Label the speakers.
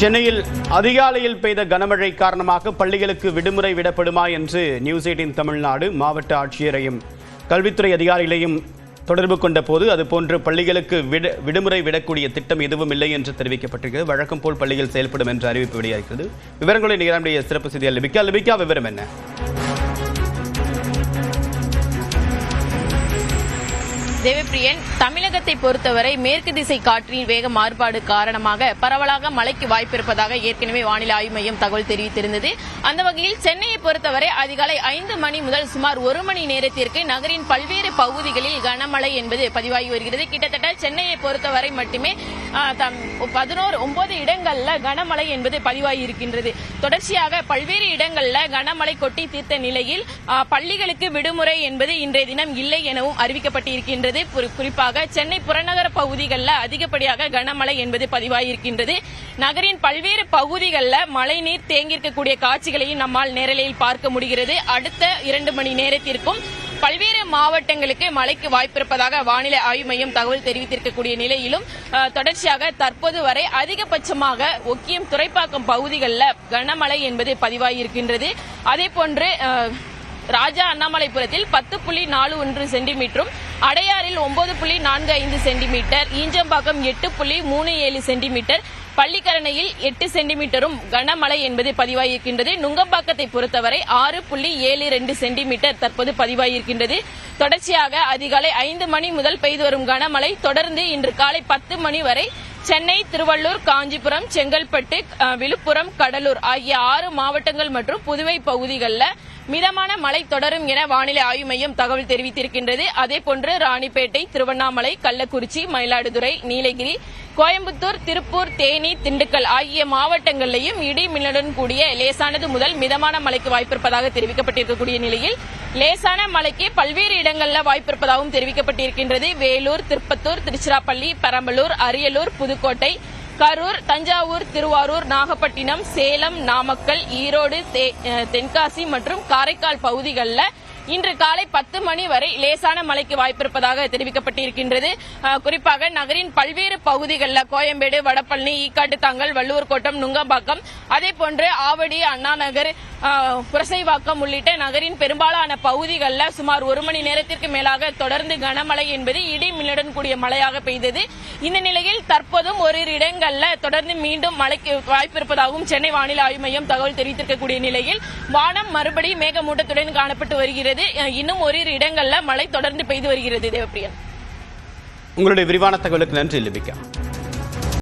Speaker 1: சென்னையில் அதிகாலையில் பெய்த கனமழை காரணமாக பள்ளிகளுக்கு விடுமுறை விடப்படுமா என்று நியூஸ் எயிட்டின் தமிழ்நாடு மாவட்ட ஆட்சியரையும் கல்வித்துறை அதிகாரிகளையும் தொடர்பு கொண்ட போது அதுபோன்று பள்ளிகளுக்கு விட விடுமுறை விடக்கூடிய திட்டம் எதுவும் இல்லை என்று தெரிவிக்கப்பட்டிருக்கிறது. வழக்கம் போல் பள்ளிகள் செயல்படும் என்று அறிவிப்பு வெளியாகிறது. விவரங்களை நிகழ்ச்சிய சிறப்பு செய்தியாளர் லிபிகா. லிபிகா விவரம் என்ன?
Speaker 2: தேவப்பிரியன் தமிழகத்தை பொறுத்தவரை மேற்கு திசை காற்றின் வேக மாறுபாடு காரணமாக பரவலாக மழைக்கு வாய்ப்பிருப்பதாக ஏற்கனவே வானிலை ஆய்வு மையம் தகவல் தெரிவித்திருந்தது. அந்த வகையில் சென்னையை பொறுத்தவரை அதிகாலை ஐந்து மணி முதல் சுமார் ஒரு மணி நேரத்திற்கு நகரின் பல்வேறு பகுதிகளில் கனமழை என்பது பதிவாகி வருகிறது. கிட்டத்தட்ட சென்னையை பொறுத்தவரை மட்டுமே தம் பதினோரு ஒன்பது இடங்கள்ல கனமழை என்பது பதிவாகி இருக்கின்றது. தொடர்ச்சியாக பல்வேறு இடங்கள்ல கனமழை கொட்டி தீர்த்த நிலையில் பள்ளிகளுக்கு விடுமுறை என்பது இன்றைய தினம் இல்லை எனவும் அறிவிக்கப்பட்டிருக்கின்றது. இருக்கின்றது குறிப்பாக சென்னை புறநகர பகுதிகளில் அதிகப்படியாக கனமழை என்பது பதிவாகியிருக்கின்றது நகரின் பல்வேறு பகுதிகளில் மழைநீர் தேங்கியிருக்கக்கூடிய காட்சிகளையும் நம்மால் நேரலையில் பார்க்க முடிகிறது. அடுத்த இரண்டு மணி நேரத்திற்கும் பல்வேறு மாவட்டங்களுக்கு மழைக்கு வாய்ப்பிருப்பதாக வானிலை ஆய்வு மையம் தகவல் தெரிவித்திருக்கக்கூடிய நிலையிலும் தொடர்ச்சியாக தற்போது வரை அதிகபட்சமாக ஒக்கியம் துறைப்பாக்கம் பகுதிகளில் கனமழை என்பது பதிவாகியிருக்கின்றது அதே போன்று ராஜா அண்ணாமலைபுரத்தில் பத்து புள்ளி நாலு ஒன்று சென்டிமீட்டரும் அடையாறில் ஒன்பது புள்ளி நான்கு ஐந்து சென்டிமீட்டர் ஈஞ்சம்பாக்கம் எட்டு புள்ளி மூணு ஏழு சென்டிமீட்டர் பள்ளிக்கரணையில் எட்டு சென்டிமீட்டரும் கனமழை என்பது பதிவாகியிருக்கின்றது நுங்கம்பாக்கத்தை பொறுத்தவரை ஆறு புள்ளி ஏழு ரெண்டு சென்டிமீட்டர் தற்போது பதிவாகியிருக்கின்றது தொடர்ச்சியாக அதிகாலை ஐந்து மணி முதல் பெய்து வரும் கனமழை தொடர்ந்து இன்று காலை பத்து மணி வரை சென்னை திருவள்ளூர் காஞ்சிபுரம் செங்கல்பட்டு அஹ், விழுப்புரம் கடலூர் ஆகிய ஆறு மாவட்டங்கள் மற்றும் புதுவை பகுதிகளில் மிதமான மழை தொடரும் என வானிலை ஆய்வு மையம் தகவல் தெரிவித்திருக்கின்றது. அதேபோன்று ராணிப்பேட்டை திருவண்ணாமலை கள்ளக்குறிச்சி மயிலாடுதுறை நீலகிரி கோயம்புத்தூர் திருப்பூர் தேனி திண்டுக்கல் ஆகிய மாவட்டங்களிலேயும் இடி மின்னலுடன் கூடிய லேசானது முதல் மிதமான மழைக்கு வாய்ப்பிருப்பதாக தெரிவிக்கப்பட்டிருக்கக்கூடிய நிலையில் லேசான மழைக்கு பல்வேறு இடங்களில் வாய்ப்பிருப்பதாகவும் தெரிவிக்கப்பட்டிருக்கின்றது. வேலூர் திருப்பத்தூர் திருச்சிராப்பள்ளி பெரம்பலூர் அரியலூர் புதுக்கோட்டை கரூர் தஞ்சாவூர் திருவாரூர் நாகப்பட்டினம் சேலம் நாமக்கல் ஈரோடு தே- தென்காசி மற்றும் காரைக்கால் பகுதிகளில் இன்று காலை பத்து மணி வரை லேசான மழைக்கு வாய்ப்பிருப்பதாக தெரிவிக்கப்பட்டிருக்கின்றது. குறிப்பாக நகரின் பல்வேறு பகுதிகளில் கோயம்பேடு வடபழனி ஈக்காட்டுத்தாங்கல் வள்ளுவர் கோட்டம் நுங்கம்பாக்கம் அதே போன்று ஆவடி அண்ணாநகர் புரசைவாக்கம் உள்ளிட்ட நகரின் பெரும்பாலான பகுதிகளில் சுமார் ஒரு மணி நேரத்திற்கு மேலாக தொடர்ந்து கனமழை என்பது இடி மின்னுடன் கூடிய மழையாக பெய்தது. இந்த நிலையில் தற்போதும் ஓரிரு இடங்களில் தொடர்ந்து மீண்டும் மழைக்கு வாய்ப்பிருப்பதாகவும் சென்னை வானிலை ஆய்வு மையம் தகவல் தெரிவித்திருக்கக்கூடிய நிலையில் வானம் மறுபடியும் மேகமூட்டத்துடன் காணப்பட்டு வருகிறது. அஹ், இன்னும் ஓரிரு இடங்கள்ல மழை தொடர்ந்து பெய்து வருகிறது தேவப்பிரியன்
Speaker 1: உங்களுடைய விரிவான தகவலுக்கு நன்றி லிபிகா.